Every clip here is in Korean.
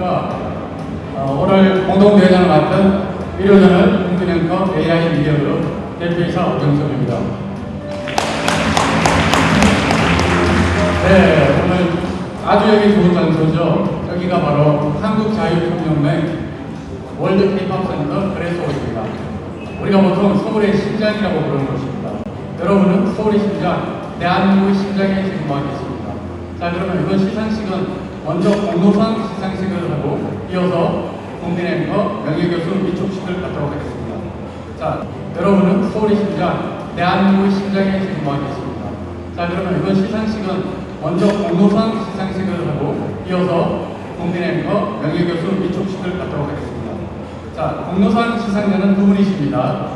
안녕하십니까. 어, 오늘 공동대회장을 맡은 일요저널 국민앵커 AI 미디어그룹 대표이사 오정섭입니다. 네, 오늘 아주 여기 좋은 장소죠. 여기가 바로 한국자유통연맹 월드 K-팝 센터 그레소입니다. 우리가 보통 서울의 심장이라고 부르는 곳입니다. 여러분은 서울의 심장, 대한민국의 심장에 지금 와 계십니다. 자, 그러면 이번 시상식은 먼저 공로상 시상식을 하고 이어서 국민앵커 명예교수 미촉식을 갖도록 하겠습니다. 자, 여러분은 서울의 심장, 대한민국의 심장에 지금 와 계십니다. 자, 그러면 이번 시상식은 먼저 공로상 시상식을 하고 이어서 국민앵커 명예교수 미촉식을 갖도록 하겠습니다. 자, 공로상 시상자는 두 분이십니다.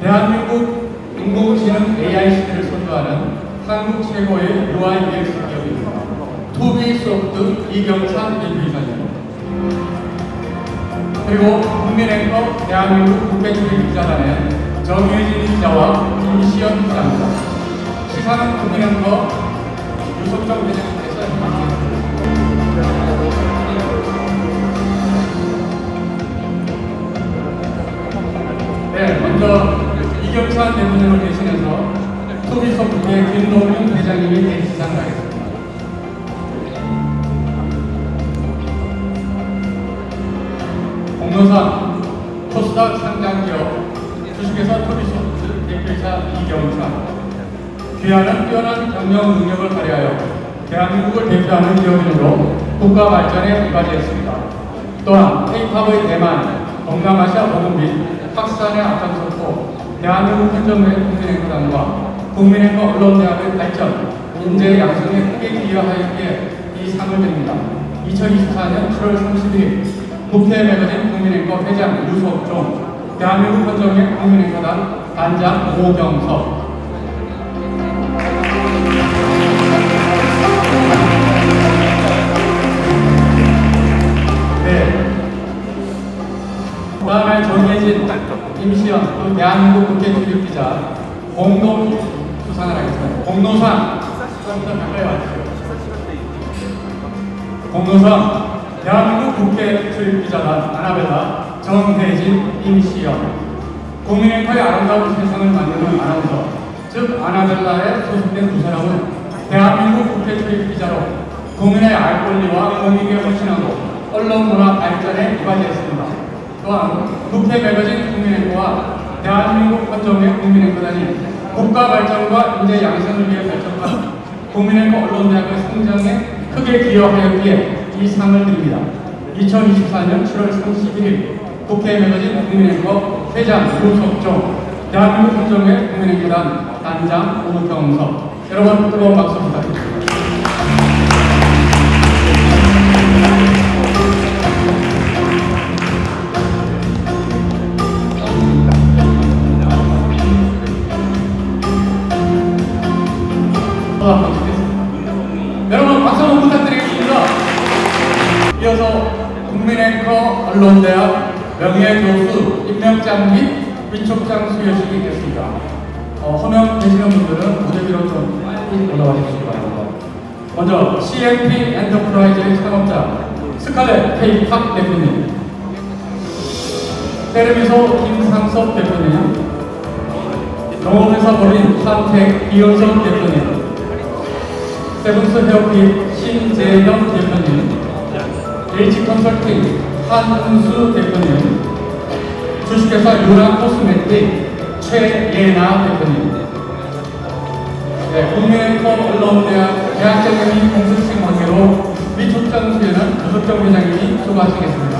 대한민국 인공지능 AI 시대를 선도하는 한국 최고의 UI UX 기업입니다. 투비소프트 이경찬 대표이사님 그리고 국민앵커 대한민국 국회 출입 기자단의 정혜진 기자와 김시연 기자입니다. 시상은 국민앵커 유석정 임하겠습니다. 네, 먼저 이경찬 대표님을 대신해서 소비소프트의 김동윤 회장님이 대시상을 하겠습니다. 귀하는 뛰어난 경영 능력을 발휘하여 대한민국을 대표하는 기업인으로 국가 발전에 이바지했습니다. 또한 K-팝의 대만, 동남아시아 보급 및 확산에 앞장섰고 대한민국 국민행사단과 국민행사 언론대학의 발전, 인재 양성에 크게 기여하였기에 이 상을 드립니다. 2024년 7월 30일 국회 매거진 국민행사 회장 유석종, 대한민국 현존의 국민행사단 단장 오경석, 임시연, 또 대한민국 국회 출입 기자 공동 수상을 하겠습니다. 공로상 좀더 가까이 와주세요. 공로상 대한민국 국회 출입 기자단 아나벨라 정혜진, 임시연 국민의 거의 아름다운 세상을 만드는 아나운서 즉 아나벨라에 소속된 두 사람은 대한민국 국회 출입 기자로 국민의 알 권리와 공익에 헌신하고 언론 문화 발전에 이바지했습니다. 또한 국회 매거진 국민행보와 대한민국 헌정의 국민행보단이 국가 발전과 인재 양성을 위해 발전한 국민행보 언론대학의 성장에 크게 기여하였기에 이 상을 드립니다. 2024년 7월 31일 국회 매거진 국민행보 회장 유석종 대한민국 헌정의 국민행보단 단장 오경석 여러분 뜨거운 박수 부탁드립니다. 국민앵커 언론대학 명예교수 임명장 및 위촉장 수여식이 있겠습니다. 어, 허명되시는 분들은 무대 위로 좀 빨리 올라와 주시기 바랍니다. 먼저 CNP 엔터프라이즈의 창업자 스칼렛 K-팝 대표님 세르미소 김상섭 대표님 농업회사 법인 한택 이현선 대표님 세븐스 헤어핏 신재영 대표님 H컨설팅 한은수 대표님 주식회사 유라 코스메틱 최예나 대표님 네, 국민의법 언론대학 대학장님이 공식식 관계로 미촉장 수에는 조석정 회장님이 수고하시겠습니다.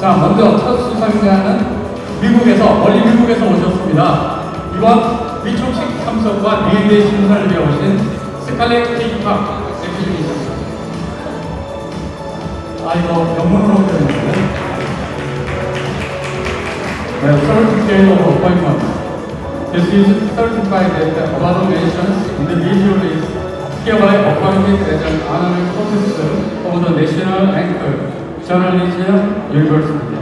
자, 먼저 첫 수상자는 미국에서, 멀리 미국에서 오셨습니다. 이번 미촉식 참석과 심사를 위해 오신 스칼렛 케이팝 대표님이셨습니다. 아, 이거 영문으로 표현했어요. 네, certificate of appointment. This is certified that the above nations individual is hereby appointed as an honorary professor of the National Anchor Journalism University.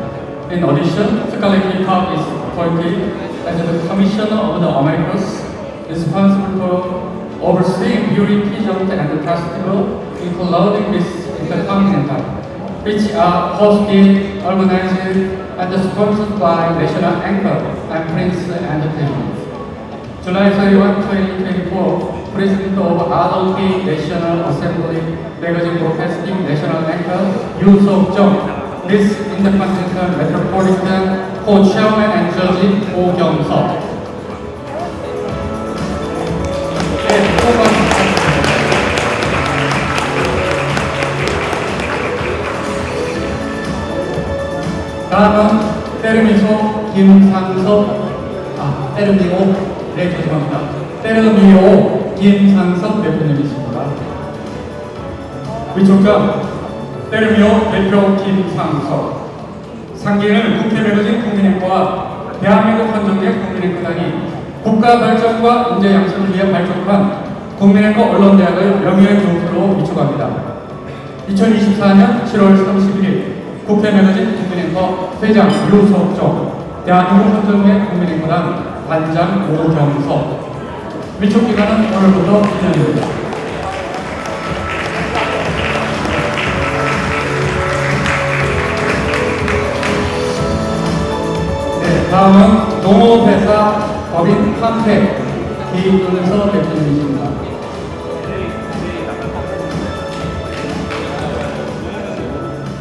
In addition, Scarlett Hip-Hop is appointed as the Commissioner of the Americas responsible for overseeing beauty pageant and the festival, including Miss Intercontinental, which are hosted, organized, and sponsored by national anchor and Prince Entertainment. July 31, 2024, President of ROP National Assembly Magazine Broadcasting National Anchor Yu Sok Jung, Miss Intercontinental Metropolitan Co-Chairman and Judge Oh Kyung 김상섭 아 때르미오 네 죄송합니다. 때르미오 김상섭 대표님이십니다. 위촉장 때르미오 대표 김상섭 상기는 국회 매거진 국민행보와 대한민국 헌정의 국민행보단이 국가 발전과 인재 양성을 위해 발족한 국민행보 언론대학을 명예의 교수로 위촉합니다. 2024년 7월 31일 국회 매거진 국민행보 회장 유석종 대한민국 헌정의 국민행보단 관장 오경석 위촉 기간은 오늘부터 2년입니다. 네, 다음은 농업회사 법인 팜팩 기은서 대표님이십니다.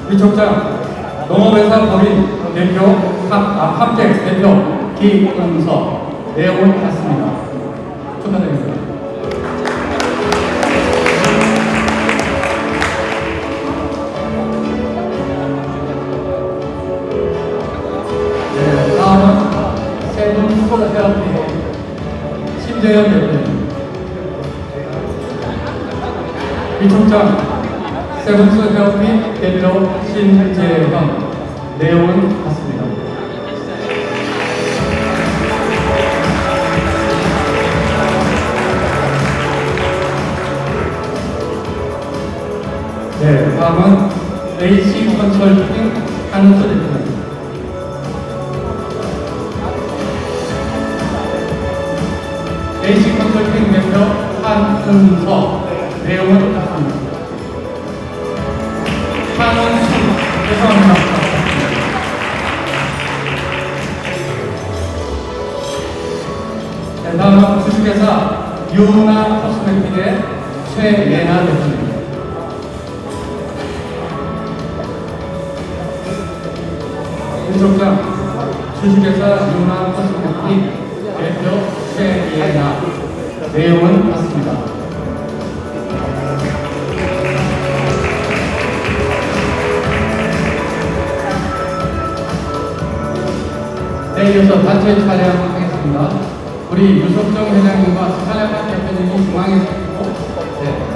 위촉장 농업회사 법인 대표 팜텍 대표 기은서 내용을 받습니다. 축하드립니다. 네, 다음은 세븐 폴테라피 심재현 대표님. 위촉장 세븐스 헤어피 대표 신재현 내용은 다. 네, 다음은 AC 컨설팅 한은서 대표입니다. AC 컨설팅 대표 한은서 내용은 같습니다. 한은수 죄송합니다. 네, 다음은 주식회사 유나 코스메틱의 최예나 대표입니다. 주식회사 유나 코스메틱 대표 최예나 내용은 같습니다. 네, 이어서 단체 촬영하겠습니다. 우리 유석정 회장님과 스칼렛 대표님이 중앙에서 있고, 네.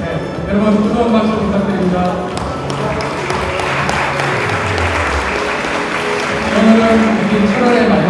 네, 여러분 뜨거운 박수 부탁드립니다. 오늘은 우리 7월의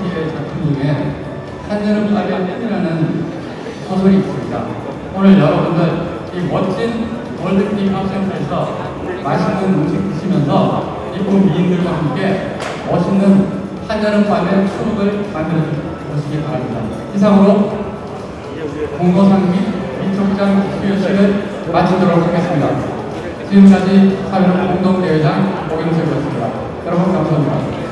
스피어의 작품 중에 한여름 밤의 꿈이라는 소설이 있습니다. 오늘 여러분들 이 멋진 월드컵 합센터에서 맛있는 음식 드시면서 이쁜 미인들과 함께 멋있는 한여름 밤의 추억을 만들어 보시기 바랍니다. 이상으로 공로상 및 위촉장 수여식을 마치도록 하겠습니다. 지금까지 사회로 공동대회장 오경석이었습니다. 여러분 감사합니다.